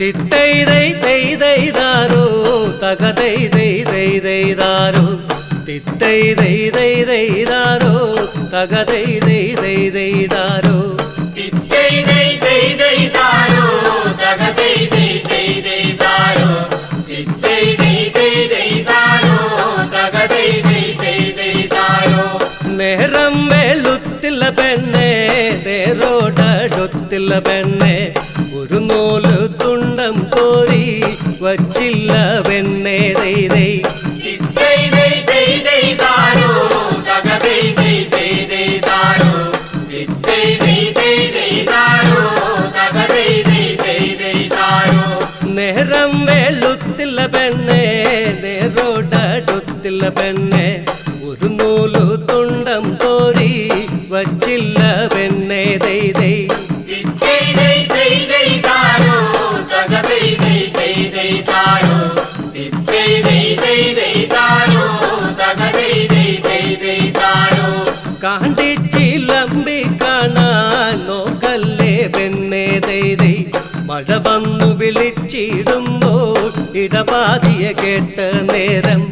తిత్తైదై దైదైదారు తగదై దై దై దై తగదై നേരം വെളുത്തില്ല പെണ്ണെ നേരോടടുത്തില്ല പെണ്ണെ. ഒരു നൂൽ തുണ്ടം തോരി വച്ചില്ല പെണ്ണെ ദൈ നേരം വെളുത്തില്ല പെണ്ണെ നേരോടടുത്തില്ല പെണ്ണെ ഒരു നൂല് തുണ്ടം കോരി വച്ചില്ല പെണ്ണെ ദൈ ദൈ കാണ്ടിച്ചിലമ്പി കാണാൻ നോക്കല്ലേ പെണ്ണെ ദൈ ദൈ മഴ വന്നു വിളിച്ചിടുമ്പോൾ ഇടപാതിയ കേട്ട നേരം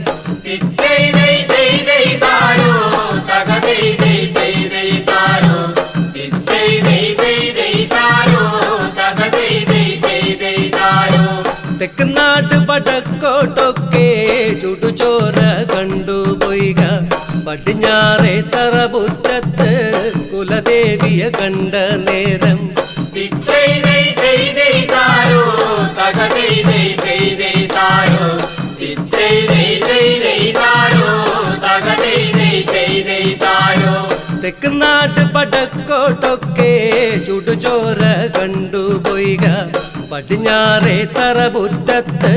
തെക്കുനാട് വടക്കോട്ടൊക്കെ ചുടുചോര കണ്ടുപോയിക പടിഞ്ഞാറെ തറപുറ്റത്ത് കുലദേവിയെ കണ്ട നേരം തെക്കുനാട് പടക്കോട്ടൊക്കെ ചുടുചോര കണ്ടുപോയിക പടിഞ്ഞാറെ തറപുറ്റത്ത്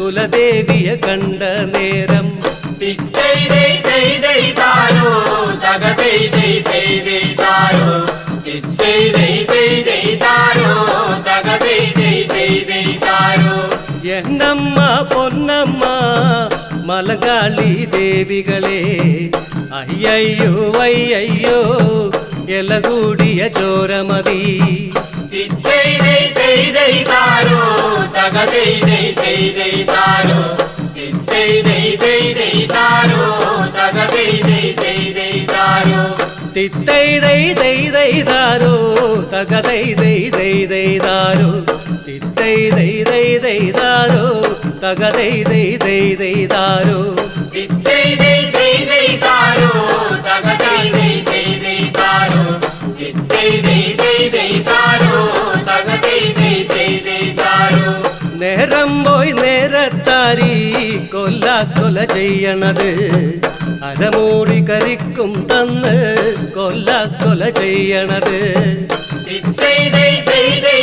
കുലദേവിയെ കണ്ട നേരം. എന്നമ്മ മലകാളി ദേവികളെ അയ്യയ്യോ അയ്യയ്യോ എലകൂടിയ ചോരമതി തിത്തൈ ദൈ ദൈ ദൈ ദാരോ തക ദൈ ദൈ ദൈ ദൈ ദാരോ തിത്തൈ ദൈ ദൈ ദൈ ദാരോ തക ദൈ ദൈ ദൈ ദൈ ദാരോ നേരം പോയി നേരത്താരി കൊല്ല കൊല ചെയ്യണത്. അരമൂടി കരിക്കും തന്ന് കൊല്ല കൊല ചെയ്യണത്. ദൈ ദൈ ദൈ ദൈ